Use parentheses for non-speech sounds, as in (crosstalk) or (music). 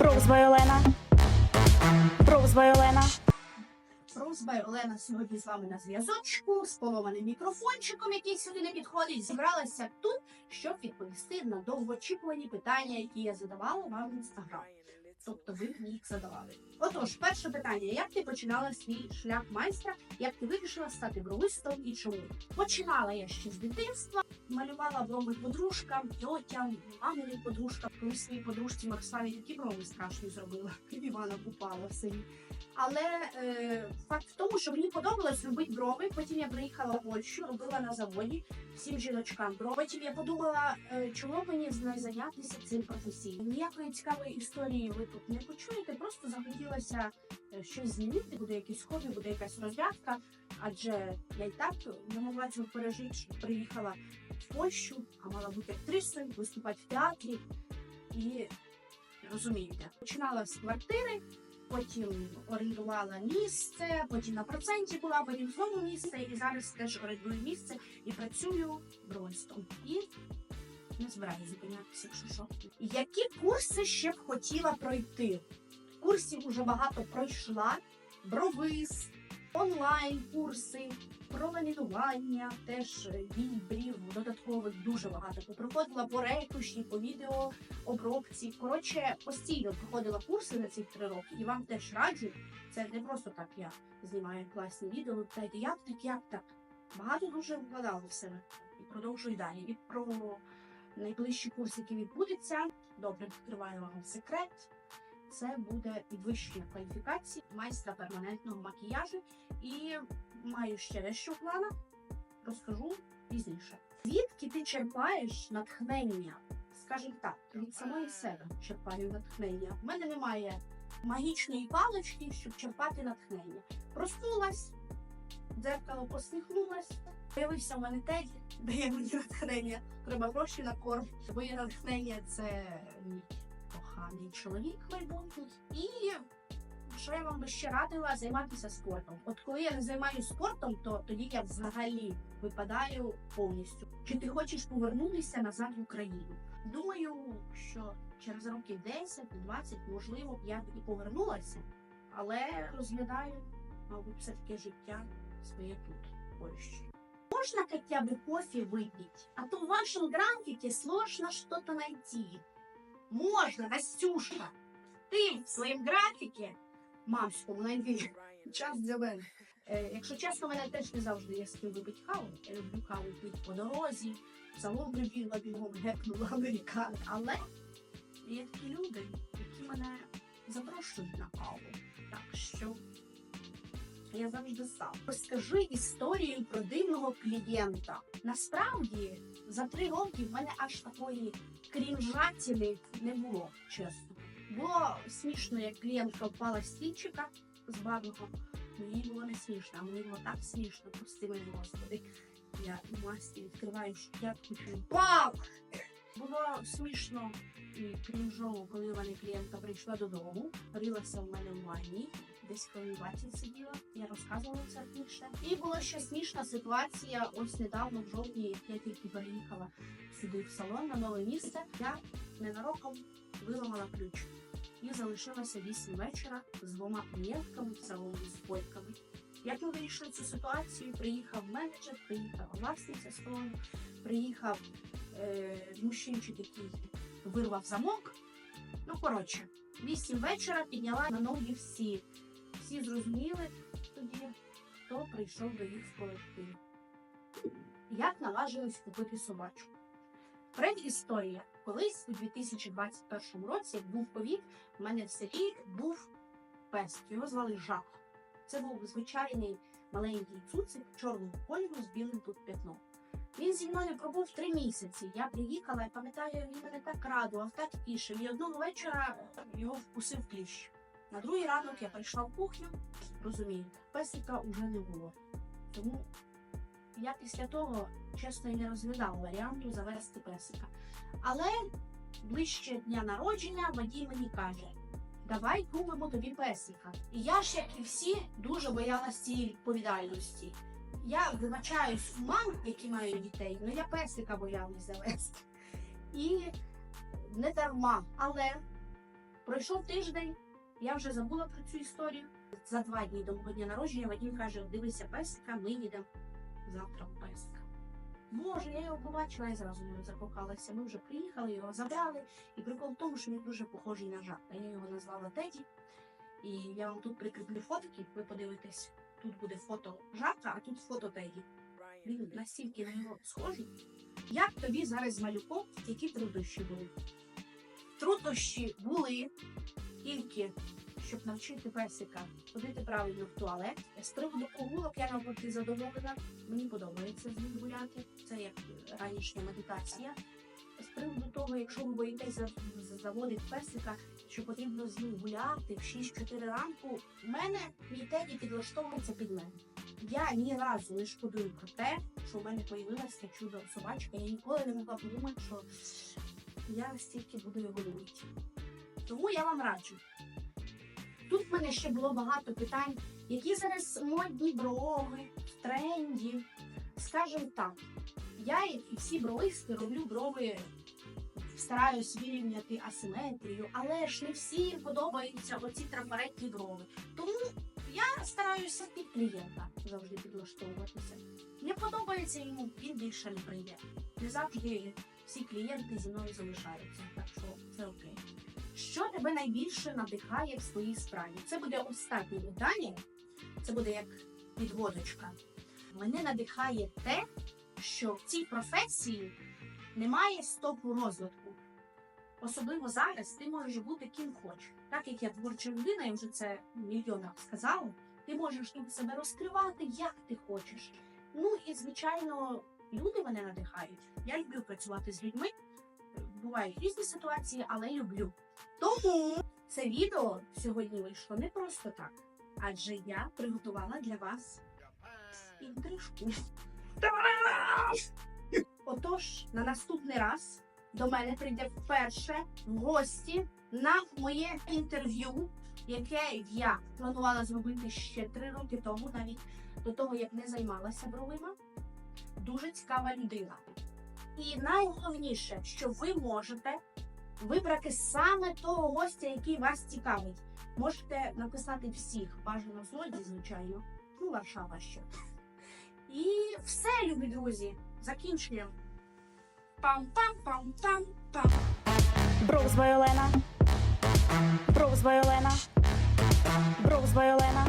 Прозба Олена. Прозба Олена. Просьба Олена сьогодні з вами на зв'язочку з поломаним мікрофончиком, який сюди не підходить. Зібралася тут, щоб відповісти на довгоочікувані питання, які я задавала вам в інстаграм. Тобто ви мені їх задавали. Отож, перше питання: як ти починала свій шлях майстра? Як ти вирішила стати бровистом і чому? Починала я ще з дитинства, малювала брови подружкам, тьотям, маминим подружкам. Коли своїй подружці Марславі такі брови страшні зробила. (laughs) Івана Купала в. Але е, факт в тому, що мені подобалось робити брови. Потім я приїхала в Польщу, робила на заводі всім жіночкам брови. Потім я подумала, е, чому мені не зайнятися цим професійно. Ніякої цікавої історії ви тут не почуєте. Просто захотілося е, щось змінити, буде якийсь хобі, буде якась розрядка. Адже я й так не могла цього пережити, що приїхала в Польщу, а мала бути актрисою, виступати в театрі. І розумієте, починала з квартири потім орендувала місце, потім на проценті була, потім знову місце, і зараз теж орендую місце і працюю бронстом. І не збираюся зупинятися, якщо що. Які курси ще б хотіла пройти? Курсів уже багато пройшла. Бровиз, онлайн про ламінування, теж бій брів додаткових дуже багато. Проходила по ретуші, по відео обробці. Коротше, постійно проходила курси на ці три роки, і вам теж раджу. Це не просто так я знімаю класні відео. Ви питаєте, як так, як так. Багато дуже вкладала в себе і продовжую далі. І про найближчі курси, які відбудуться. Добре, відкриваю вам секрет. Це буде підвищення кваліфікації майстра перманентного макіяжу. І маю ще дещо в планах, розкажу пізніше. Звідки ти черпаєш натхнення? Скажімо так, від самої себе черпаю натхнення. У мене немає магічної палички, щоб черпати натхнення. Проснулась, дзеркало посміхнулась, появився в мене теді, дає мені натхнення. Треба гроші на корм. Моє натхнення це мій коханий чоловік майбутній. І що я вам би ще радила займатися спортом. От коли я не займаюся спортом, то тоді я взагалі випадаю повністю. Чи ти хочеш повернутися назад в Україну? Думаю, що через років 10-20, можливо, б я і повернулася, але розглядаю, мабуть, все таки життя своє тут, в Польщі. Можно хотя бы кофе выпить? А то в вашем графике сложно что-то найти. Настюшка. Ти в своєму графіки мамському знайди (laughs) час для мене. Е, якщо чесно, мене теж не завжди є з ким випити каву. Я люблю каву пити по дорозі, в салон прибігла бігом, гепнула американ. Але є такі люди, які мене запрошують на каву. Так що я завжди сам. Розкажи історію про дивного клієнта. Насправді, за три роки в мене аж такої крінжатіни не було, чесно. Було смішно, як клієнтка впала з стільчика з бабного. Мені було не смішно, а мені було так смішно, прости мене, господи. Я у масті відкриваю чую ПАП! Було смішно і крінжово, коли в мене клієнтка прийшла додому, рилася в мене в ванні, десь коли 20 сиділа, я розказувала це раніше. І була ще смішна ситуація. Ось недавно, в жовтні, я тільки переїхала сюди в салон на нове місце, я ненароком виламала ключ і залишилася 8 вечора з двома клієнтками в салоні з бойками. Як ми вирішили цю ситуацію, приїхав менеджер, приїхала власниця салону, приїхав е, мужчинчик, який вирвав замок. Ну, коротше, 8 вечора підняла на ноги всі. Всі зрозуміли тоді, хто прийшов до їх в колектив. Як наважились купити собачку? Предісторія. Колись у 2021 році, як був ковід, в мене в селі був пес. Його звали Жак. Це був звичайний маленький цуцик чорного кольору з білим тут п'ятном. Він зі мною пробув три місяці. Я приїхала і пам'ятаю, він мене так радував, так тішив. І одного вечора його вкусив кліщ. На другий ранок я прийшла в кухню, розумієте, песика уже не було. Тому я після того, чесно, і не розглядала варіанту завести песика. Але ближче дня народження водій мені каже: давай купимо тобі песика. І я ж, як і всі, дуже боялась цієї відповідальності. Я вибачаюсь у мам, які мають дітей, але я песика боялась завести. І не дарма. Але Пройшов тиждень, я вже забула про цю історію. За два дні до мого дня народження Вадим каже: дивися песика, ми їдемо завтра в песика. Боже, я його побачила і зразу нього закохалася. Ми вже приїхали, його забрали. І прикол в тому, що він дуже похожий на Жака. Я його назвала Теді. І я вам тут прикріплю фотки, ви подивитесь. Тут буде фото Жака, а тут фото Теді. Він настільки на нього схожий. Як тобі зараз з малюком, які труднощі були? Труднощі були тільки, щоб навчити песика ходити правильно в туалет. З приводу прогулок я навпаки задоволена. Мені подобається з ним гуляти. Це як ранішня медитація. З приводу того, якщо ви боїтесь за- за- заводити песика, що потрібно з ним гуляти в 6-4 ранку, в мене мій теді підлаштовується під мене. Я ні разу не шкодую про те, що в мене появилася чудо собачка. Я ніколи не могла подумати, що я стільки буду його любити. Тому я вам раджу. Тут в мене ще було багато питань, які зараз модні брови, тренді. Скажімо так, я, і всі бровисти, роблю брови, стараюсь вирівняти асиметрію, але ж не всім подобаються оці трафаретні брови. Тому я стараюся під клієнта завжди підлаштовуватися. Не подобається йому, він більше не прийде. Не завжди всі клієнти зі мною залишаються, так що це окей. Що тебе найбільше надихає в своїй справі? Це буде останнє питання, це буде як підводочка. Мене надихає те, що в цій професії немає стопу розвитку. Особливо зараз ти можеш бути ким хочеш. Так як я творча людина, я вже це мільйон раз сказала, ти можеш тут себе розкривати, як ти хочеш. Ну і звичайно, люди мене надихають. Я люблю працювати з людьми. Бувають різні ситуації, але люблю. Тому це відео сьогодні вийшло не просто так, адже я приготувала для вас інтрижку. Отож, на наступний раз до мене прийде вперше в гості на моє інтерв'ю, яке я планувала зробити ще три роки тому, навіть до того, як не займалася бровима. Дуже цікава людина. І найголовніше, що ви можете вибрати саме того гостя, який вас цікавить. Можете написати всіх, бажано в злоді, звичайно. Ну, Варшава ще. І все, любі друзі, закінчуємо. Пам-пам-пам-пам-пам. Бровз Олена. Бровз Олена. Бровз Олена.